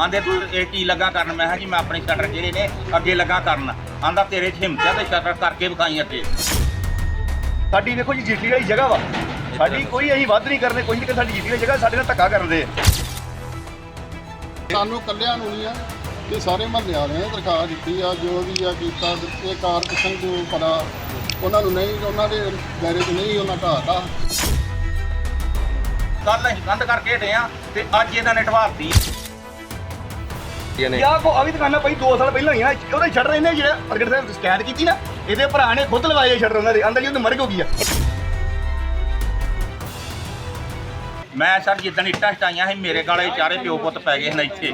ਆਂਦੇ ਤੂੰ ਇਹ ਕੀ ਲੱਗਾ ਕਰਨ? ਮੈਂ ਕਿਹਾ ਜੀ ਮੈਂ ਆਪਣੇ ਸ਼ਟਰ ਜਿਹੜੇ ਨੇ ਅੱਗੇ ਲੱਗਾ ਕਰਨ। ਆਂਦਾ ਤੇਰੇ 'ਚ ਹਿੰਮਤ ਹੈ ਤੇ ਸ਼ਟਰ ਕਰਕੇ ਵਿਖਾਈ ਅੱਗੇ। ਸਾਡੀ ਦੇਖੋ ਜੀ ਜੀਟੀ ਵਾਲੀ ਜਗ੍ਹਾ ਵਾ। ਸਾਡੀ ਕੋਈ ਅਸੀਂ ਵੱਧ ਨਹੀਂ ਕਰਨੇ ਕੋਈ ਨਹੀਂ ਕਿ ਸਾਡੀ ਜੀਟੀ ਵਾਲੀ ਜਗ੍ਹਾ ਸਾਡੇ ਨਾਲ ਧੱਕਾ ਕਰਦੇ ਸਾਨੂੰ ਕੱਲਿਆਂ ਨੂੰ ਨਹੀਂ ਆ ਇਹ ਸਾਰੇ ਮਹੱਲੇ ਵਾਲਿਆਂ ਨੇ ਦਰਖਾਸਤ ਦਿੱਤੀ ਆ ਜੋ ਵੀ ਆ ਕੀਤਾ ਇਹ ਕਾਰਪੋਰੇਸ਼ਨ ਨੂੰ ਪਤਾ ਉਹਨਾਂ ਨੂੰ ਨਹੀਂ ਉਹਨਾਂ ਦੇ ਦਾਇਰੇ 'ਚ ਨਹੀਂ ਉਹਨਾਂ ਢਾਤਾ ਕੱਲ ਅਸੀਂ ਕੰਧ ਕਰਕੇ ਹਟੇ ਆ ਤੇ ਅੱਜ ਇਹਨਾਂ ਨੇ ਢਵਾਤੀ ਯਾ ਕੋ ਅਵੀ ਦੁਕਾਨਾਂ ਪਈ 2 ਸਾਲ ਪਹਿਲਾਂ ਹੋਈਆਂ ਉਹਦੇ ਸ਼ਟਰ ਇਹਨੇ ਜਿਹੜਾ ਪ੍ਰਗਟ ਸਾਹਿਬ ਸ਼ਿਕਾਇਤ ਕੀਤੀ ਨਾ ਇਹਦੇ ਭਰਾ ਨੇ ਖੁਦ ਲਵਾਏ ਸ਼ਟਰ ਉਹਨਾਂ ਦੇ ਅੰਦਰ ਹੀ ਉਹਦੇ ਮਰਗ ਹੋ ਗਈ ਆ। ਮੈਂ ਸਰ ਜਿੱਦਣ ਇੱਟਾਂ ਹਟਾਈਆਂ ਸੀ ਮੇਰੇ ਗਾਲੇ ਚਾਰੇ ਪਿਓ ਪੁੱਤ ਪੈ ਗਏ ਨੇ ਇੱਥੇ।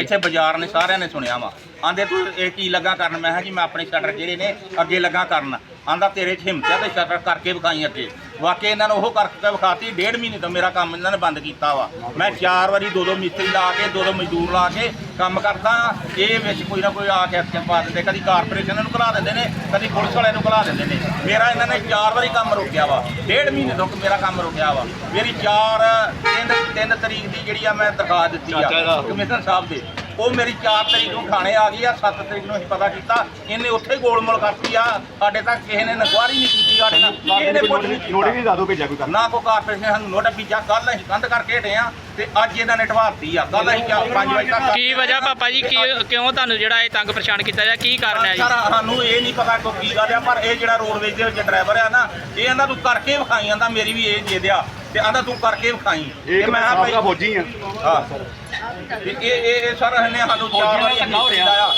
ਇੱਥੇ ਬਾਜ਼ਾਰ ਨੇ ਸਾਰਿਆਂ ਨੇ ਸੁਣਿਆ ਵਾ। ਆਂਦੇ ਤੂੰ ਇਹ ਕੀ ਲੱਗਾ ਕਰਨ? ਮੈਂ ਕਿਹਾ ਜੀ ਮੈਂ ਆਪਣੇ ਸ਼ਟਰ ਜਿਹੜੇ ਨੇ ਅੱਗੇ ਲੱਗਾ ਕਰਨ। ਆਂਦਾ ਤੇਰੇ 'ਚ ਹਿੰਮਤ ਹੈ ਤੇ ਸ਼ਟਰ ਕਰਕੇ ਵਿਖਾਈ ਅੱਗੇ। ਵਾਕਈ ਇਹਨਾਂ ਨੂੰ ਉਹ ਕਰਕੇ ਵਿਖਾਤੀ ਡੇਢ ਮਹੀਨੇ ਤੋਂ ਮੇਰਾ ਕੰਮ ਇਹਨਾਂ ਨੇ ਬੰਦ ਕੀਤਾ ਵਾ। ਮੈਂ ਚਾਰ ਵਾਰੀ ਦੋ ਦੋ ਮਿਸਤਰੀ ਲਾ ਕੇ ਦੋ ਦੋ ਮਜ਼ਦੂਰ ਲਾ ਕੇ ਕੰਮ ਕਰਦਾ। ਇਹ ਵਿੱਚ ਕੋਈ ਨਾ ਕੋਈ ਆ ਕੇ ਐਕਸ਼ਨ ਪਾ ਦਿੰਦੇ। ਕਦੀ ਕਾਰਪੋਰੇਸ਼ਨ ਨੂੰ ਘਲਾ ਦਿੰਦੇ ਨੇ ਕਦੀ ਪੁਲਿਸ ਵਾਲਿਆਂ ਨੂੰ ਘਲਾ ਦਿੰਦੇ ਨੇ। ਮੇਰਾ ਇਹਨਾਂ ਨੇ ਚਾਰ ਵਾਰੀ ਕੰਮ ਰੋਕਿਆ ਵਾ। ਡੇਢ ਮਹੀਨੇ ਤੋਂ ਮੇਰਾ ਕੰਮ ਰੁਕਿਆ ਵਾ। ਮੇਰੀ ਚਾਰ ਤਿੰਨ ਤਿੰਨ ਤਰੀਕ ਦੀ ਜਿਹੜੀ ਆ ਮੈਂ ਦਰਖਾਸਤ ਦਿੱਤੀ ਆ ਕਮਿਸ਼ਨਰ ਸਾਹਿਬ ਦੇ। ਉਹ ਮੇਰੀ 4 ਤਰੀਕ ਨੂੰ ਥਾਣੇ ਆ ਗਈ ਆ 7 ਤਰੀਕ ਨੂੰ ਅਸੀਂ ਪਤਾ ਕੀਤਾ ਇਹਨੇ ਉੱਥੇ ਗੋਲਮੋਲ ਕਰਤੀ ਆ। ਸਾਡੇ ਤੱਕ ਕਿਸੇ ਨੇ ਨਗਵਾਰੀ ਨਹੀਂ ਕੀਤੀ ਸਾਡੇ ਨਾਲ ਇਹਨੇ ਪੁੱਛ ਨਹੀਂ ਕੀਤਾ। ਨੋਟਿਸ ਵੀ ਦੱਸ ਦਿਓ ਭੇਜਿਆ ਕੋਈ ਕਰਨਾ ਨਾ ਕੋ ਕਾਰਪੋਰੇਸ਼ਨ ਨੇ ਸਾਨੂੰ ਨੋਟਿਸ ਭੇਜਿਆ ਕੱਲ ਅਸੀਂ ਕੰਧ ਕਰਕੇ ਹਟੇ ਆ ਤੇ ਅੱਜ ਇਹਨਾਂ ਨੇ ਢਵਾਤੀ ਆ। ਕੱਲ ਅਸੀਂ 5 ਵਜੇ ਤੱਕ ਕੀ ਵਜ੍ਹਾ ਪਾਪਾ ਜੀ ਕੀ ਕਿਉਂ ਤੁਹਾਨੂੰ ਜਿਹੜਾ ਇਹ ਤੰਗ ਪਰੇਸ਼ਾਨ ਕੀਤਾ ਜਾ ਕੀ ਕਾਰਨ ਹੈ ਜੀ? ਸਰ ਸਾਨੂੰ ਇਹ ਨਹੀਂ ਪਤਾ ਕੋ ਕੀ ਗੱਲ ਆ ਪਰ ਇਹ ਜਿਹੜਾ ਰੋਡਵੇਜ ਦੇ ਵਿੱਚ ਡਰਾਈਵਰ ਆ ਨਾ ਇਹ ਇਹਨਾਂ ਤੂੰ ਕਰਕੇ ਵਿਖਾਈ ਜਾਂਦਾ ਮੇਰੀ ਵੀ ਇਹ ਦੇ ਦਿਆ ਤੇ ਆਂਦਾ ਤੂੰ ਕਰਕੇ ਵਿਖਾਈ। ਇਹ ਤੇ ਮੈਂ ਕਿਹਾ ਭਾਈ- ਫੌਜੀ ਆ। ਹਾਂ। ਤੇ ਇਹ ਇਹ ਇਹ ਸਰ ਇਹਨੇ ਸਾਨੂੰ ਚਾਰ ਵਾਰੀ ਅੱਗੇ ਕੀਤਾ ਆ।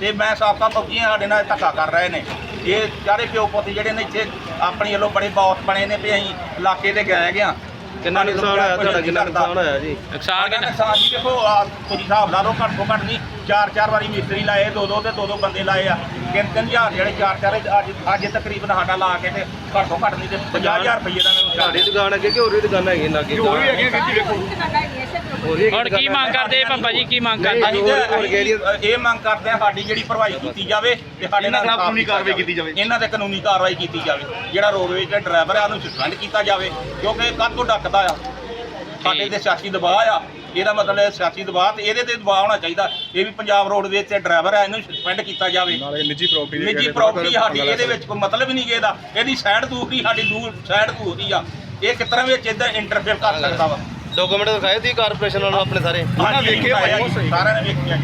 ਤੇ ਮੈਂ ਸਾਬਕਾ ਫੌਜੀਆਂ ਸਾਡੇ ਨਾਲ ਧੱਕਾ ਕਰ ਰਹੇ ਨੇ। ਇਹ ਚਾਰੇ ਪਿਓ ਪੁੱਤ ਜਿਹੜੇ ਨੇ ਇੱਥੇ ਆਪਣੀ ਵੱਲੋਂ ਬੜੇ ਬੌਸ ਬਣੇ ਨੇ ਵੀ ਅਸੀਂ ਇਲਾਕੇ ਤੇ ਗਏ ਗਿਆ ਕਿੰਨਾ ਨੁਕਸਾਨ ਹੋਇਆ ਤੁਹਾਡਾ? ਕਿੰਨਾ ਨੁਕਸਾਨ ਹੋਇਆ ਜੀ? ਨੁਕਸਾਨ ਕਿੰਨਾ? ਨੁਕਸਾਨ ਜੀ ਦੇਖੋ ਆ ਤੁਸੀਂ ਹਿਸਾਬ ਲਾ ਲਓ ਘੱਟ ਤੋਂ ਘੱਟ ਨਹੀਂ ਚਾਰ ਚਾਰ ਵਾਰੀ ਮਿਸਤਰੀ ਲਾਏ ਦੋ ਦੋ ਤੇ ਦੋ ਦੋ ਬੰਦੇ ਲਾਏ ਆ। ਤਿੰਨ ਤਿੰਨ ਹਜ਼ਾਰ ਜਿਹੜੇ ਚਾਰ ਚਾਰ ਅੱਜ ਅੱਜ ਤਕਰੀਬਨ ਸਾਡਾ ਲਾ ਕੇ ਤੇ ਘੱਟ ਤੋਂ ਘੱਟ ਨਹੀਂ ਤੇ 50000 ਰੁਪਏ ਦਾ ਨੁਕਸਾਨ ਹੈ। ਦੁਕਾਨ ਅੱਗੇ ਕਿ ਹੋਰ ਵੀ ਦੁਕਾਨ ਹੈਗੀ ਲਾਗੇ ਜੋ ਵੀ ਹੈਗੇ ਜੀ ਵੇਖੋ। ਹੁਣ ਕੀ ਮੰਗ ਕਰਦੇ ਪਾਪਾ ਜੀ ਕੀ ਮੰਗ ਕਰਦੇ? ਅਸੀਂ ਤੇ ਇਹ ਮੰਗ ਕਰਦੇ ਆ ਸਾਡੀ ਜਿਹੜੀ ਭਰਵਾਈ ਕੀਤੀ ਜਾਵੇ ਤੇ ਸਾਡੇ ਨਾਲ ਕਾਨੂੰਨੀ ਕੀਤਾ ਕਾਰਵਾਈ ਕੀਤੀ ਜਾਵੇ। ਇਹਨਾਂ ਤੇ ਕਾਨੂੰਨੀ ਕਾਰਵਾਈ ਕੀਤੀ ਜਾਵੇ। ਜਿਹੜਾ ਰੋਡਵੇਜ ਦਾ ਡਰਾਈਵਰ ਆ ਉਹਨੂੰ ਸਸਪੈਂਡ ਕੀਤਾ ਜਾਵੇ ਕਿਉਂਕਿ ਕੱਦ ਤੋਂ ਡੱਕਦਾ ਆ। ਸਾਡੇ ਤੇ ਸਿਆਸੀ ਦਬਾਅ ਆ। ਇਹਦਾ ਮਤਲਬ ਹੈ ਸਿਆਸੀ ਦਬਾਅ ਤੇ ਇਹਦੇ ਤੇ ਦਬਾਅ ਹੋਣਾ ਚਾਹੀਦਾ। ਇਹ ਵੀ ਪੰਜਾਬ ਰੋਡਵੇਜ ਤੇ ਡਰਾਈਵਰ ਆ ਇਹਨੂੰ ਸਸਪੈਂਡ ਕੀਤਾ ਜਾਵੇ। ਨਾਲੇ ਨਿੱਜੀ ਪ੍ਰਾਪਰਟੀ ਨਿੱਜੀ ਪ੍ਰਾਪਰਟੀ ਸਾਡੀ ਇਹਦੇ ਵਿੱਚ ਕੋਈ ਮਤਲਬ ਹੀ ਨਹੀਂ ਇਹਦਾ ਇਹਦੀ ਸਾਈਡ ਦੂਸਰੀ ਸਾਡੀ ਦੂਰ ਸਾਈਡ ਦੂਸਰੀ ਆ। ਇਹ ਕਿਸ ਤਰ੍ਹਾਂ ਵਿੱਚ ਇਦਾਂ ਇੰਟਰਫੇਅਰ ਕਰ ਸਕਦਾ ਵਾ। ਡਾਕੂਮੈਂਟ ਦਿਖਾਏ ਤੁਸੀਂ ਕਾਰਪੋਰੇਸ਼ਨ ਵਾਲਿਆਂ ਨੂੰ ਆਪਣੇ ਸਾਰੇ। ਹਾਂਜੀ ਵੇਖੇ ਹੋਏ ਸਾਰਿਆਂ ਨੇ ਵੇਖਿਆ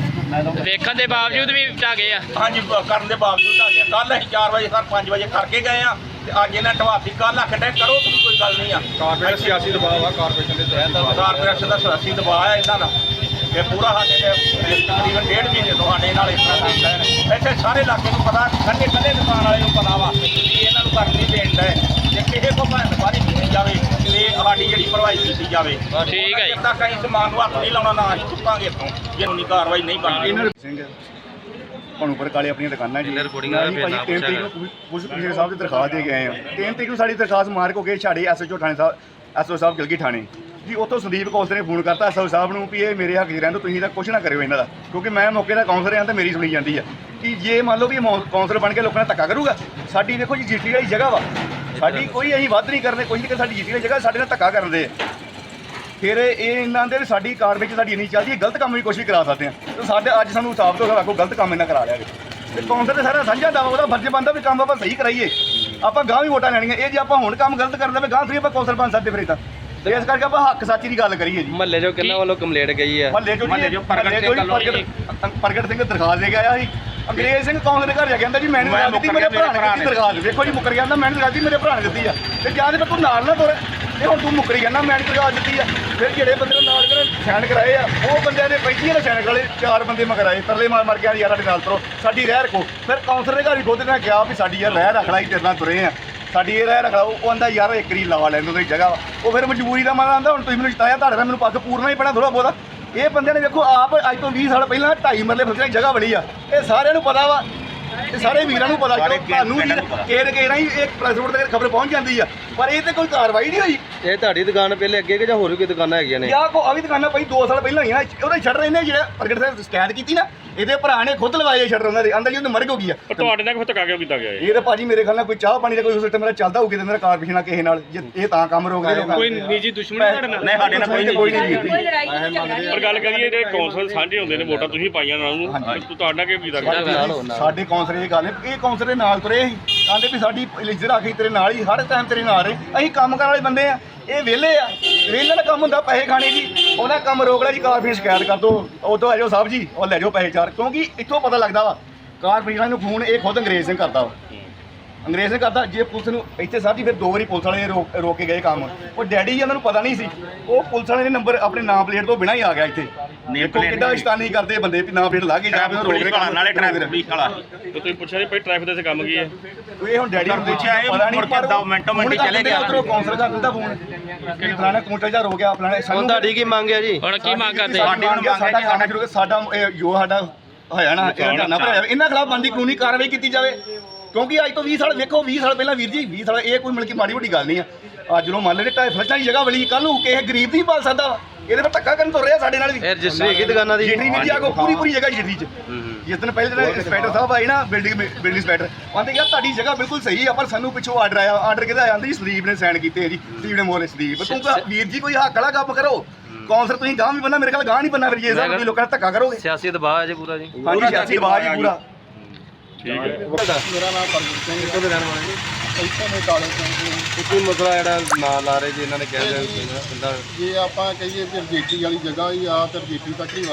ਵੇਖਣ ਦੇ ਬਾਵਜੂਦ ਵੀ ਢਾ ਗਏ ਆ। ਹਾਂਜੀ ਕਰਨ ਦੇ ਬਾਵਜੂਦ ਆ। ਗਿਆ ਕੱਲ ਅਸੀਂ 4 ਵਜੇ ਸਰ 5 ਵਜੇ ਕਰਕੇ ਗਏ ਆ। ਤੇ ਅੱਜ ਇਹਨਾਂ ਢਵਾਤੀ ਕੱਲ ਆਖੜੇ ਕਰੋ ਤੁਸੀਂ ਕੋਈ ਗੱਲ ਨਹੀਂ ਆ। ਕਾਰਪੋਰੇਟ ਸਿਆਸੀ ਦਬਾਅ ਆ ਕਾਰਪੋਰੇਸ਼ਨ ਦੇ ਤਹਿਤ ਕਾਰਪੋਰੇਸ਼ਨ ਦਾ ਸਿਆਸੀ ਦਬਾਅ ਹੈ ਇਹਨਾਂ ਦਾ। ਇਹ ਪੂਰਾ ਸਾਡੇ ਤੇ ਤਕਰੀਬਨ ਡੇਢ ਮਹੀਨੇ ਤੋਂ ਸਾਡੇ ਨਾਲ ਇਸ ਤਰ੍ਹਾਂ ਕੰਮ ਕਰ ਰਹੇ ਇੱਥੇ ਸਾਰੇ ਇਲਾਕੇ ਨੂੰ ਪਤਾ ਕੱਲੇ ਕੱਲੇ ਦੁਕਾਨ ਵਾਲੇ ਨੂੰ ਪਤਾ ਵਾ ਕਿ ਇਹਨਾਂ ਨੂੰ ਕਰਨੀ ਦੇਣ ਦਾ ਜੇ ਕਿਸੇ ਕੋ ਭੈਣ ਬਾਰੀ ਕੀਤੀ ਜਾਵੇ ਤੇ ਸਾਡੀ ਜਿਹੜੀ ਭਰਵਾਈ ਕੀਤੀ ਜਾਵੇ ਠੀਕ ਹੈ ਜੀ। ਤੱਕ ਅਸੀਂ ਸਮਾਨ ਨੂੰ ਹੱਥ ਨਹੀਂ ਲਾਉਣਾ ਨਾ ਅਸੀਂ ਚੁੱਕਾਂਗੇ ਇੱਥੋਂ। ਜੇ ਕਾਰਵਾਈ ਨਹੀਂ ਬਣਦੀ। ਸਿੰਘ ਹੁਣ ਉੱਪਰ ਕਾਲੇ ਆਪਣੀਆਂ ਦੁਕਾਨਾਂ ਜੀ। ਇਹਨਾਂ ਰਿਕਾਰਡਿੰਗਾਂ ਅਸੀਂ ਦਾ ਭਾਈ ਨਾਮ ਤਿੰਨ ਤਰੀਕ ਨੂੰ ਪੁਲਿਸ ਕਮਿਸ਼ਨਰ ਸਾਹਿਬ ਦੀ ਦਰਖਾਸਤ ਦੇ ਕੇ ਆਏ ਹਾਂ ਤਿੰਨ ਤਰੀਕ ਨੂੰ ਸਾਡੀ ਦਰਖਾਸਤ ਮਾਰ ਕੇ ਗਏ ਛਾੜੇ ਐਸਐਚਓ ਥਾਣੇ ਸਾਹਿਬ ਐਸਓ ਸਾਹਿਬ ਗਿਲਗੀ ਥਾਣੇ। ਜੀ ਉੱਥੋਂ ਸੰਦੀਪ ਕੌਂਸਲ ਨੇ ਫੋਨ ਕਰਤਾ ਐਸਓ ਸਾਹਿਬ ਨੂੰ ਵੀ ਇਹ ਮੇਰੇ ਹੱਕ 'ਚ ਰਹਿੰਦੇ ਤੁਸੀਂ ਤਾਂ ਕੁਛ ਨਾ ਕਰਿਓ ਇਹਨਾਂ ਦਾ। ਕਿਉਂਕਿ ਮੈਂ ਮੌਕੇ ਦਾ ਕੌਂਸਲਰ ਹਾਂ ਤੇ ਮੇਰੀ ਸੁਣੀ ਜਾਂਦੀ ਆ। ਕਿ ਜੇ ਮੰਨ ਲਓ ਵੀ ਕੌਂਸਲਰ ਬਣ ਕੇ ਲੋਕਾਂ ਨਾਲ ਧੱਕਾ ਕਰੂਗਾ ਸਾਡੀ ਦੇਖੋ ਜੀ ਜੀਟੀ ਵਾਲੀ ਜਗ੍ਹਾ ਵਾ। ਸਾਡੀ ਕੋਈ ਅਸੀਂ ਵੱਧ ਨਹੀਂ ਕਰਨੇ ਕੋਈ ਨਹੀਂ ਕਿ ਸਾਡੀ ਜੀਟੀ ਵਾਲੀ ਜਗ੍ਹਾ ਸਾਡੇ ਨਾਲ ਧੱਕਾ ਕਰਨ ਦੇ ਆ। ਫਿਰ ਇਹ ਇਹਨਾਂ ਦੇ ਸਾਡੀ ਕਾਰ ਵਿੱਚ ਸਾਡੀ ਇੰਨੀ ਚੱਲਦੀ ਹੈ ਗਲਤ ਕੰਮ ਵੀ ਵੀ ਕਰਾ ਸਕਦੇ ਆ। ਤੇ ਸਾਡੇ ਅੱਜ ਸਾਨੂੰ ਹੋ ਗਿਆ ਵੇਖੋ ਗਲਤ ਕੰਮ ਇਹਨਾਂ ਕਰਾ ਲਿਆ ਜੀ। ਤੇ ਕੌਂਸਲ ਤੇ ਸਾਰਾ ਸਾਂਝਾ ਦਾ ਉਹਦਾ ਫਰਜ਼ ਬਣਦਾ ਵੀ ਕੰਮ ਆਪਾਂ ਸਹੀ ਕਰਾਈਏ। ਆਪਾਂ ਗਾਂ ਵੀ ਵੋਟਾਂ ਲੈਣੀਆਂ ਇਹ ਜੇ ਆਪਾਂ ਹੁਣ ਕੰਮ ਗਲਤ ਕਰ ਲਵੇ ਗਾਂ ਫਿਰ ਆਪਾਂ ਕੌਂਸਲ ਬਣ ਸਕਦੇ ਫਿਰ ਤਾਂ ਤੇ ਇਸ ਕਰਕੇ ਆਪਾਂ ਹੱਕ ਸੱਚੀ ਦੀ ਗੱਲ ਕਰੀਏ ਜੀ। ਮਹੱਲੇ ਚੋਂ ਕਿੰਨਾ ਵੱਲੋਂ ਕੰਪਲੇਂਟ ਗਈ ਹੈ ਮਹੱਲੇ ਚੋਂ ਪ੍ਰਗਟ ਜੀ ਸਿੰਘ ਪ੍ਰਗਟ ਸਿੰਘ ਦਰਖਾਸਤ ਦੇ ਕੇ ਆਇਆ ਸੀ। ਅੰਗਰੇਜ਼ ਸਿੰਘ ਕੌਂਸਲ ਦੇ ਘਰ ਜਾ ਕੇ ਕਹਿੰਦਾ ਜੀ ਮੈਨੂੰ ਦਿੱਤੀ ਮੇਰੇ ਭਰਾ ਨੇ ਦਿੱਤੀ ਦਰਖਾਸਤ ਵੇਖੋ ਜੀ ਮੁੱਕਰ ਗਿਆ ਕਹਿੰਦਾ ਮੈਨੂੰ ਦਿੱਤੀ ਮੇਰੇ ਭਰਾ ਨੇ ਦਿੱਤੀ ਆ। ਤੇ ਜਾਂ ਤੇ ਤੂੰ ਨਾਲ ਨਾ ਤੁਰ। ਤੇ ਹੁਣ ਤੂੰ ਮੁੱਕਰੀ ਜਾਂਦਾ ਮੈਂ ਦਰਖਾਸਤ ਦਿੱਤੀ ਆ। ਫਿਰ ਜਿਹੜੇ ਬੰਦੇ ਨਾਲ ਜਿਹੜੇ ਸਾਈਨ ਕਰਾਏ ਆ ਉਹ ਬੰਦਿਆਂ ਨੇ ਪੈਂਤੀ ਨੇ ਸਾਈਨ ਕਰਾਏ ਚਾਰ ਬੰਦੇ ਮਗਰਾਏ ਤਰਲੇ ਮਾਰ ਮਾਰ ਕੇ ਆ ਯਾਰ ਸਾਡੇ ਨਾਲ ਤੁਰੋ ਸਾਡੀ ਰਹਿ ਰੱਖੋ। ਫਿਰ ਕੌਂਸਲ ਦੇ ਘਰ ਹੀ ਖੁਦ ਨੇ ਕਿਹਾ ਵੀ ਸਾਡੀ ਯਾਰ ਰਹਿ ਰੱਖ ਲੈ ਤੇਰੇ ਨਾਲ ਤੁਰੇ ਆ। ਸਾਡੀ ਇਹ ਰਹਿ ਰੱਖਾ ਉਹ ਆਂਦਾ ਯਾਰ ਇੱਕ ਰੀ ਲਾ ਲੈਣ ਉਹਦੀ ਜਗ੍ਹਾ ਉਹ ਫਿਰ ਮਜਬੂਰੀ ਦਾ ਮਨ ਆਂਦਾ ਹੁਣ ਤੁਸੀਂ ਮੈਨੂੰ ਜਿਤਾਇਆ ਤੁਹਾਡੇ ਨਾਲ ਮੈਨੂੰ ਪੱਗ ਪੂਰਨਾ ਹੀ ਪੈਣਾ ਥੋੜਾ ਬਹੁਤਾ। ਇਹ ਬੰਦੇ ਨੇ ਵੇਖੋ ਆਪ ਅੱਜ ਤੋਂ 20 ਸਾਲ ਪਹਿਲਾਂ ਢਾਈ ਮਰਲੇ ਫਸਲਾਂ ਦੀ ਜਗ੍ਹਾ ਬਣੀ ਆ। ਇਹ ਸਾਰਿਆਂ ਨੂੰ ਪਤਾ ਵਾ ਇਹ ਸਾਰੇ ਵੀਰਾਂ ਨੂੰ ਪਤਾ ਕਿ ਤੁਹਾਨੂੰ ਨੂੰ ਪਤਾ। ਕੇਰ ਕੇ ਨਹੀਂ ਇੱਕ ਪ੍ਰੈਸ ਰੋਡ ਤੱਕ ਖਬਰ ਪਹੁੰਚ ਜਾਂਦੀ ਆ। ਪਰ ਇਹ ਤੇ ਕੋਈ ਕਾਰਵਾਈ ਨਹੀਂ ਹੋਈ। ਇਹ ਤੁਹਾਡੀ ਦੁਕਾਨ ਪਹਿਲੇ ਅੱਗੇ ਕਿ ਜਾਂ ਹੋਰ ਵੀ ਕੋਈ ਦੁਕਾਨਾਂ ਹੈਗੀਆਂ ਨੇ? ਯਾ ਕੋ ਅਵੀ ਦੁਕਾਨਾਂ ਪਈ 2 ਸਾਲ ਪਹਿਲਾਂ ਹੋਈਆਂ ਉਹਦੇ ਸ਼ਟਰ ਇਹਨੇ ਜਿਹੜਾ ਪ੍ਰਗਟ ਸਾਹਿਬ ਸ਼ਿਕਾਇਤ ਕੀਤੀ ਨਾ। ਇਹਦੇ ਭਰਾ ਨੇ ਖੁਦ ਲਵਾਏ ਸ਼ਟਰ ਉਹਨਾਂ ਦੇ ਅੰਦਰ ਜੀ ਉਹਨੇ ਮਰਗ ਹੋ ਗਈ ਆ। ਪਰ ਤੁਹਾਡੇ ਨਾਲ ਕੋਈ ਧੱਕਾ ਕਿਉਂ ਕੀਤਾ ਗਿਆ ਇਹ? ਇਹ ਤਾਂ ਭਾਜੀ ਮੇਰੇ ਖਿਆਲ ਨਾਲ ਕੋਈ ਚਾਹ ਪਾਣੀ ਦਾ ਕੋਈ ਸਿਸਟਮ ਮੇਰਾ ਚੱਲਦਾ ਹੋਊ ਕਿਤੇ ਮੇਰਾ ਕਾਰਪੋਰੇਸ਼ਨ ਨਾਲ ਕਿਸੇ ਨਾਲ ਜੇ ਇਹ ਤਾਂ ਕੰਮ ਰੋਕਦੇ ਲੋਕਾਂ ਕੋਈ ਨਿੱਜੀ ਦੁਸ਼ਮਣੀ ਤੁਹਾਡੇ ਨਾਲ? ਨਹੀਂ ਸਾਡੇ ਨਾਲ ਕੋਈ ਨਹੀਂ ਕੋਈ ਨਹੀਂ ਜੀ। ਕੋਈ ਲੜਾਈ ਨਹੀਂ ਝਗੜਾ ਪਰ ਗੱਲ ਕਰੀਏ ਜਿਹੜੇ ਕੌਂਸਲ ਸਾਂਝੇ ਹੁੰਦੇ ਨੇ ਵੋਟਾਂ ਤੁਸੀਂ ਪਾਈਆਂ ਨਾਲ ਨੂੰ ਹਾਂਜੀ। ਤੁਹਾਡਾ ਕਿਉਂ ਕੀਤਾ ਗਿਆ? ਸਾਡੇ ਕੌਂਸਲਰ ਇਹ ਗੱਲ ਹੈ ਇਹ ਕੌਂਸਲਰ ਦੇ ਨਾਲ ਤੁਰੇ ਸੀ। ਕਹਿੰਦੇ ਵੀ ਸਾਡੀ ਲਿਜਰ ਆ ਤੇਰੇ ਨਾਲ ਹੀ ਹਰ ਟਾਈਮ ਤੇਰੇ ਨਾਲ ਰਹੇ। ਅਸੀਂ ਕੰਮ ਕਰਨ ਵਾਲੇ ਬੰਦੇ ਆ। ਇਹ ਵਿਹਲੇ ਆ। ਵਿਹਲੇ ਦਾ ਕੰਮ ਹੁੰਦਾ ਪੈਸੇ ਖਾਣੇ ਜੀ। ਉਹਦਾ ਕੰਮ ਰੋਕ ਲਿਆ ਜੀ ਕਾਰਪੋਰੇਸ਼ਨ ਸ਼ਿਕਾਇਤ ਕਰ ਦੋ ਉਦੋਂ ਆ ਜਾਓ ਸਾਹਿਬ ਜੀ, ਉਹ ਲੈ ਜਾਓ ਪੈਸੇ ਚਾਰ। ਕਿਉਂਕਿ ਇੱਥੋਂ ਪਤਾ ਲੱਗਦਾ ਵਾ ਕਾਰਪੋਰੇਸ਼ਨ ਨੂੰ ਫੋਨ ਇਹ ਖੁਦ ਅੰਗਰੇਜ਼ ਸਿੰਘ ਕਰਦਾ ਵਾ। ਅੰਗਰੇਜ਼ ਨੇ ਕਰਦਾ ਜੇ ਪੁਲਿਸ ਨੂੰ ਇੱਥੇ ਸਾਹਿਬ ਜੀ ਫਿਰ ਦੋ ਵਾਰੀ ਪੁਲਿਸ ਵਾਲੇ ਰੋਕ ਰੋਕ ਕੇ ਗਏ ਕੰਮ। ਉਹ ਡੈਡੀ ਜੀ ਉਹਨਾਂ ਨੂੰ ਪਤਾ ਨਹੀਂ ਸੀ। ਉਹ ਪੁਲਿਸ ਵਾਲੇ ਨੇ ਨੰਬਰ ਆਪਣੇ ਨਾਮ ਪਲੇਟ ਤੋਂ ਬਿਨਾਂ ਹੀ ਆ ਗਿਆ ਇੱਥੇ। ਦੇਖੋ ਕਿੱਡਾ ਨਹੀਂ। ਇਸ਼ਤਾਨੀ ਕਰਦੇ ਬੰਦੇ ਵੀ ਨਾਮ ਪਲੇਟ ਲਾ ਕੇ ਜਾ ਕੇ ਰੋਕ ਕੰਮ ਨਾਲੇ ਟ੍ਰੈਫਿਕ ਪੁਲਿਸ ਵਾਲਾ। ਤੇ ਤੁਸੀਂ ਪੁੱਛਿਆ ਜੀ ਭਾਈ ਟ੍ਰੈਫਿਕ ਦੇ ਇੱਥੇ ਕੰਮ ਕੀ ਹੈ? ਇਹ ਹੁਣ ਡੈਡੀ ਨੂੰ ਪੁੱਛਿਆ ਇਹ ਪਤਾ ਨਹੀਂ ਮੁੜ ਕੇ ਪਰ ਦਸ ਮਿੰਟੋ ਮਿੰਟ ਚਲੇ ਗਿਆ। ਉਧਰੋਂ ਕਾਉਂਸਲਰ ਦਿੰਦਾ ਫੋਨ। ਕਿ ਫਲਾਣਾ ਕੁੰਟਲ ਜਾ ਰੋ ਗਿਆ ਫਲਾਣਾ। ਹੁਣ ਤੁਹਾਡੀ ਕੀ ਮੰਗ ਹੈ ਜੀ? ਹੁਣ ਕੀ ਮੰਗ ਕਰਦੇ ਸਾਡੀ ਮੰਗ ਹੈ, ਸਾਡਾ ਖਾਣਾ ਸ਼ੁਰੂ ਕਰ। ਸਾਡਾ ਜੋ ਸਾਡਾ ਹੋਇਆ ਨਾ। ਇਹਨਾਂ ਖਿਲਾਫ ਬੰਦੀ ਕਾਨੂੰਨੀ ਕਾਰਵਾਈ ਕੀਤੀ ਜਾਵੇ। ਕਿਉਂਕਿ ਅੱਜ ਤੋਂ 20 ਸਾਲ ਵੇਖੋ 20 ਸਾਲ ਪਹਿਲਾਂ ਵੀਰ ਜੀ 20 ਸਾਲ ਇਹ ਕੋਈ ਮਤਲਬ ਕਿ ਮਾੜੀ ਵੱਡੀ ਗੱਲ ਨਹੀਂ ਆ। ਅੱਜ ਨੂੰ ਮੰਨ ਲੈ ਢਾਈ ਫਲਸ਼ਾਂ ਦੀ ਜਗ੍ਹਾ ਵਲੀ ਕੱਲ ਨੂੰ ਕਿਸੇ ਗਰੀਬ ਦੀ ਪਾਲ ਸਕਦਾ ਇਹਦੇ ਪਰ ਧੱਕਾ ਕਰਨ ਤੁਰ ਰਿਹਾ ਸਾਡੇ ਨਾਲ ਵੀ। ਇਹ ਰਜਿਸਟਰੀ ਹੈਗੀ ਦੁਕਾਨਾਂ ਦੀ। ਜਿੱਡੀ ਵੀ ਜਾਗੋ ਪੂਰੀ ਪੂਰੀ ਜਗ੍ਹਾ ਜਿੱਡੀ ਚ। ਜਿਸ ਦਿਨ ਪਹਿਲੇ ਦਿਨ ਇੰਸਪੈਕਟਰ ਸਾਹਿਬ ਆਏ ਨਾ ਬਿਲਡਿੰਗ ਬਿਲਡਿੰਗ ਇੰਸਪੈਕਟਰ ਕਹਿੰਦੇ ਯਾਰ ਤੁਹਾਡੀ ਜਗ੍ਹਾ ਬਿਲਕੁਲ ਸਹੀ ਆ ਪਰ ਸਾਨੂੰ ਪਿੱਛੋਂ ਆਰਡਰ ਆਇਆ ਆਰਡਰ ਕਿਹਦਾ ਆਇਆ ਆਂਦੀ ਸਲੀਪ ਨੇ ਸਾਈਨ ਕੀਤੇ ਆ ਜੀ ਸਲੀਪ ਨੇ ਮੋਹਰੇ ਸਲੀਪ ਤੂੰ ਕਹ ਵੀਰ ਜੀ ਕੋਈ ਹੱਕ ਵਾਲਾ ਕੰਮ ਕਰੋ। ਕੌਂਸਰ ਤੁਸੀਂ ਗਾਂ ਵੀ ਬੰਨਾ ਮੇਰੇ ਕੋਲ ਗਾਂ ਨਹੀਂ ਬੰਨਾ ਫਿਰ ਜੇ ਤੁਸੀਂ ਲੋਕਾਂ ਦਾ ਧੱਕਾ ਕਰੋਗੇ। ਸਿਆਸੀ ਦਬਾਅ ਹੈ ਜੀ ਪੂਰਾ ਜੀ। ਹਾਂਜੀ ਸਿਆਸੀ ਆਵਾਜ਼ ਹੀ ਪੂਰਾ। ਠੀਕ ਹੈ। ਮੇਰਾ ਨਾਮ ਪਰਮਜੀਤ ਸਿੰਘ ਕਿੱਥੋਂ ਦੇ ਰਹਿਣ ਵਾਲੇ ਜੀ ਇੱਥੇ ਦੇ ਕਾਲੇ ਸਿੰਘ ਇਹ ਕੀ ਮਸਲਾ ਜਿਹੜਾ ਨਾਂ ਲਾ ਰਹੇ ਜੀ ਇਹਨਾਂ ਨੇ ਕਹਿ ਇਹ ਦਿਆ ਪਿੰਡਾਂ ਜੇ ਆਪਾਂ ਕਹੀਏ ਕਿ ਰਜੀਟੀ ਵਾਲੀ ਜਗ੍ਹਾ ਹੀ ਆ ਤੇ ਰਜੀਟੀ ਤੱਕ ਹੀ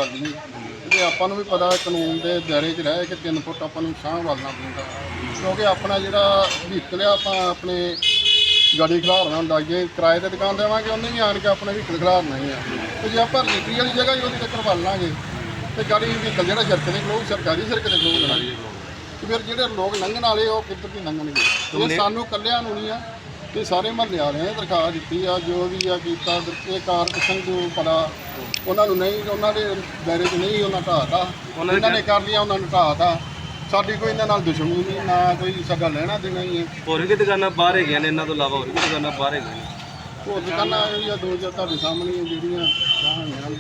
ਤੇ ਆਪਾਂ ਨੂੰ ਵੀ ਪਤਾ ਕਾਨੂੰਨ ਦੇ ਦਾਇਰੇ 'ਚ ਰਹਿ ਕੇ 3 ਫੁੱਟ ਆਪਾਂ ਨੂੰ ਛਾਂ ਵੱਲਣਾ ਪੈਂਦਾ। ਕਿਉਂਕਿ ਆਪਣਾ ਜਿਹੜਾ ਵਹੀਕਲ ਆ ਆਪਾਂ ਆਪਣੇ ਗਾੜੀ ਖਿਲਾਰਨਾ ਹੁੰਦਾ ਜੇ ਕਿਰਾਏ ਤੇ ਦੁਕਾਨ ਦੇਵਾਂਗੇ ਉਹਨੇ ਵੀ ਆਣ ਕੇ ਆਪਣੇ ਵਹੀਕਲ ਖਿਲਾਰਨਾ ਹੀ ਆ। ਤੇ ਜੇ ਆਪਾਂ ਰਜਿਸਟਰੀ ਵਾਲੀ ਜਗ੍ਹਾ ਹੀ ਉਹਦੀ ਤੱਕ ਵੱਲ ਲਾਂਗੇ ਤੇ ਗਾੜੀ ਵਹੀਕਲ ਜਿਹੜਾ ਸੜਕ ਦੇ ਖਲੋਗ ਸਰਕਾਰੀ ਸੜਕ ਦੇ ਖਲੋਗ ਲੈਣਾ ਤੇ ਫਿਰ ਜਿਹੜੇ ਲੋਕ ਲੰਘਣ ਵਾਲੇ ਉਹ ਕਿੱਧਰ ਦੀ ਲੰਘਣਗੇ। ਇਹ ਸਾਨੂੰ ਕੱਲਿਆਂ ਨੂੰ ਨਹੀਂ ਆ ਤੇ ਸਾਰੇ ਮਹੱਲੇ ਵਾਲਿਆਂ ਨੇ ਦਰਖਾਸਤ ਦਿੱਤੀ ਆ ਜੋ ਵੀ ਆ ਕੀਤਾ ਇਹ ਕਾਰਪੋਰੇਸ਼ਨ ਨੂੰ ਪਤਾ ਉਹਨਾਂ ਨੂੰ ਨਹੀਂ ਉਹਨਾਂ ਦੇ ਦਾਇਰੇ 'ਚ ਨਹੀਂ ਉਹਨਾਂ ਢਾਤਾ ਉਹਨਾਂ ਨੇ ਕਰ ਲਿਆ ਉਹਨਾਂ ਨੂੰ ਢਾਤਾ ਸਾਡੀ ਕੋਈ ਇਹਨਾਂ ਨਾਲ ਦੁਸ਼ਮਣੀ ਨਹੀਂ ਨਾ ਕੋਈ ਸਾਡਾ ਲੈਣਾ ਦੇਣਾ ਹੀ ਹੈ ਹੋਰ ਵੀ ਦੁਕਾਨਾਂ ਬਾਹਰ ਹੈਗੀਆਂ ਨੇ ਇਹਨਾਂ ਤੋਂ ਇਲਾਵਾ ਹੋਰ ਵੀ ਦੁਕਾਨਾਂ ਬਾਹਰ ਹੈਗੀਆਂ ਨੇ? ਹੋਰ ਦੁਕਾਨਾਂ ਇਹ ਆ ਦੋ ਚਾਰ ਤੁਹਾਡੇ ਸਾਹਮਣੇ ਜਿਹੜੀਆਂ ਸਾਹਮਣੇ ਹਨ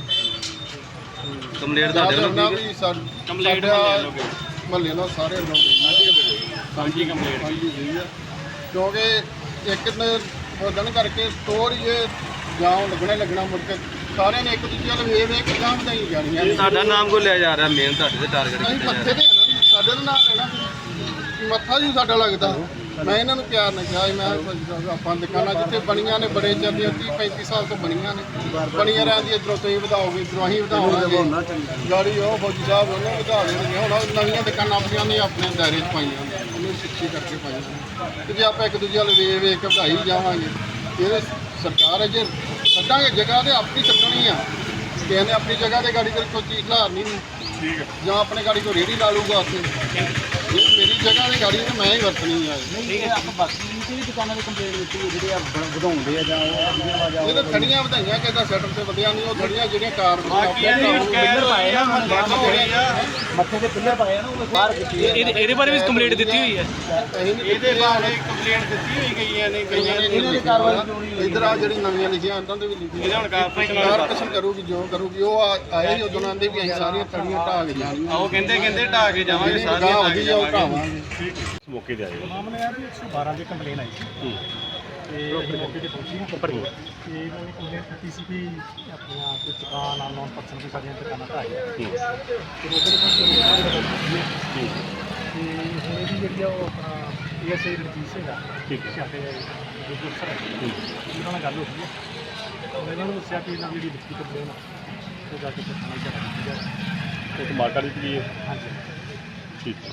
ਕੰਪਲੇਂਟ ਤੁਹਾਡੇ ਵੱਲੋਂ ਕੰਪਲੀਟ ਮਹੱਲੇ ਨਾਲ ਸਾਰੇ ਲੋਕ ਹਾਂਜੀ ਕੰਪਲੀਟ। ਹਾਂਜੀ ਜੀ ਆ। ਕਿਉਂਕਿ ਇੱਕ ਦਿਨ ਕਰਕੇ ਸਟੋਰ ਹੀ ਇਹ ਜਾਂ ਲੱਗਣਾ ਹੀ ਲੱਗਣਾ ਮੁੜ ਕੇ ਸਾਰਿਆਂ ਨੇ ਇੱਕ ਦੂਜੇ ਵੱਲ ਵੇਖ ਵੇਖ ਕੇ ਗਾਂ ਵਧਾਈ ਜਾਣੀਆਂ ਤੁਹਾਡਾ ਨਾਮ ਕੋ ਲਿਆ ਜਾ ਰਿਹਾ ਮੇਨ ਤੁਹਾਡੇ ਤੇ ਟਾਰਗੇਟ ਕੀਤਾ ਜਾ ਰਿਹਾ। ਨਾ ਸਾਡੇ ਦੇ ਨਾਲ ਲੈਣਾ ਮੱਥਾ ਜੀ ਸਾਡਾ ਲੱਗਦਾ। ਮੈਂ ਇਹਨਾਂ ਨੂੰ ਪਿਆਰ ਨਾਲ ਕਿਹਾ ਮੈਂ ਕਿਹਾ ਆਪਾਂ ਦੁਕਾਨਾਂ ਜਿੱਥੇ ਬਣੀਆਂ ਨੇ ਬੜੇ ਚਿਰ ਦੀਆਂ 30 35 ਸਾਲ ਤੋਂ ਬਣੀਆਂ ਨੇ। ਬਣੀਆਂ ਰਹਿੰਦੀਆਂ ਇਧਰੋਂ ਤੁਸੀਂ ਵਧਾਓਗੇ ਇਧਰੋਂ ਅਸੀਂ ਵਧਾਵਾਂਗੇ ਗਾੜੀ ਉਹ ਫੌਜੀ ਸਾਹਿਬ ਉਹਨੂੰ ਵਧਾ ਦੇਣਗੇ ਹੁਣ ਉਹ ਨਵੀਆਂ ਦੁਕਾਨਾਂ ਆਪਣੀਆਂ ਨੇ ਆਪਣੇ ਦਾਇਰੇ 'ਚ ਪਾਈਆਂ ਨੇ। ਉਹਨੂੰ ਸਿੱਖੀ ਕਰਕੇ ਪਾਈਆਂ ਨੇ। ਤੇ ਜੇ ਆਪਾਂ ਇੱਕ ਦੂਜੇ ਵੱਲ ਵੇਖ ਵੇਖ ਕੇ ਵਧਾਈ ਜਾਵਾਂਗੇ ਇਹ ਸਰਕਾਰ ਹੈ ਜੇ ਛੱਡਾਂਗੇ ਜਗ੍ਹਾ ਤੇ ਆਪਣੀ ਛੱਡਣੀ ਆ। ਕਿਸੇ ਨੇ ਆਪਣੀ ਜਗ੍ਹਾ ਤੇ ਗਾੜੀ ਤੇ ਕੋਈ ਚੀਜ਼ ਖਿਲਾਰਨੀ ਨਹੀਂ ਠੀਕ ਹੈ ਜਾਂ ਆਪਣੇ ਗਾੜੀ ਕੋ ਰੇੜੀ ਲਾ ਲੂਗਾ ਉੱਥੇ। ਇਹ ਮੇਰੀ ਜਗ੍ਹਾ ਤੇ ਗਾੜੀ ਤੇ ਮੈਂ ਹੀ ਵਰਤਣੀ ਆ। ਇਹ ਤਾਂ ਖੜੀਆਂ ਵਧਾਈਆਂ ਕਿਸੇ ਦਾ ਸੈਟਅਪ ਤੇ ਵਧਿਆ ਨਹੀਂ ਉਹ ਖੜੀਆਂ ਜਿਹੜੀਆਂ ਕਾਰ ਇਹਦੇ ਇਹਦੇ ਬਾਰੇ ਵੀ ਕੰਪਲੀਟ ਦਿੱਤੀ ਹੋਈ ਹੈ ਇਹਦੇ ਬਾਰੇ ਕੰਪਲੇਂਟ ਦਿੱਤੀ ਹੋਈ ਗਈਆਂ ਨੇ ਗਈਆਂ ਨੇ ਇਹਨਾਂ ਦੀ ਕਾਰਵਾਈ ਇਧਰ ਆ ਜਿਹੜੀ ਨਵੀਆਂ ਲਿਖੀਆਂ ਉਹਨਾਂ ਦੇ ਵੀ ਲਿਖੀ ਇਹਦੇ ਹੁਣ ਕਾਰਪੋਰੇਸ਼ਨ ਕਰੂਗੀ ਜੋ ਕਰੂਗੀ ਉਹ ਆ- ਆਏ ਸੀ ਉਦੋਂ ਆਂਦੇ ਵੀ ਅਸੀਂ ਸਾਰੀਆਂ ਖੜੀਆਂ ਢਾਹ ਕੇ ਜਾਣੀਆਂ ਉਹ ਕਹਿੰਦੇ ਕਹਿੰਦੇ ਢਾਹ ਕੇ ਜਾਵਾਂਗੇ ਸਾਰੀਆਂ ਢਾਹ ਕੇ ਮੌਕੇ ਤੇ ਆਏ ਹੋ। ਮਾਮਲਾ ਇਹ ਆ ਵੀ 112 ਦੀ ਕੰਪਲੇਨ ਆਈ। ਸੀ ਤੇ ਅਸੀਂ ਮੌਕੇ ਤੇ ਪਹੁੰਚੇ। ਹਾਂ ਉੱਪਰ ਤੇ ਇਹਨਾਂ ਨੇ ਕੰਪਲੇਨ ਕੀਤੀ ਸੀ ਕਿ ਆਪਣੀਆਂ ਕੋਈ ਦੁਕਾਨ ਆ ਨੌਨ ਪਰਸਨ ਕੋਈ ਸਾਡੀਆਂ ਦੁਕਾਨਾਂ ਢਾਹ ਗਿਆ ਤੇ ਦੇ ਪਹੁੰਚੇ ਤੇ ਹੁਣ ਇਹਦੀ ਜਿਹੜੀ ਆ ਉਹ ਆਪਣਾ ਏਐਸਆਈ ਰਣਜੀਤ ਸਿੰਘ ਆ ਠੀਕ ਹੈ। ਸਾਡੇ ਜੋ ਨਾਲ ਗੱਲ ਹੋਈ ਹੈ ਹੁਣ ਇਹਨਾਂ ਨੂੰ ਦੱਸਿਆ ਕਿ ਇਹਨਾਂ ਦੀ ਜਿਹੜੀ ਲਿਖਤੀ ਕੰਪਲੇਨ ਆ ਉਹ ਜਾ ਕੇ ਥਾਣੇ ਚ ਰੱਖੀ ਜਾਏ ਇੱਕ ਮਾਰਕਾ ਦਿੱਤੀ ਹੈ। ਹਾਂਜੀ। ਠੀਕ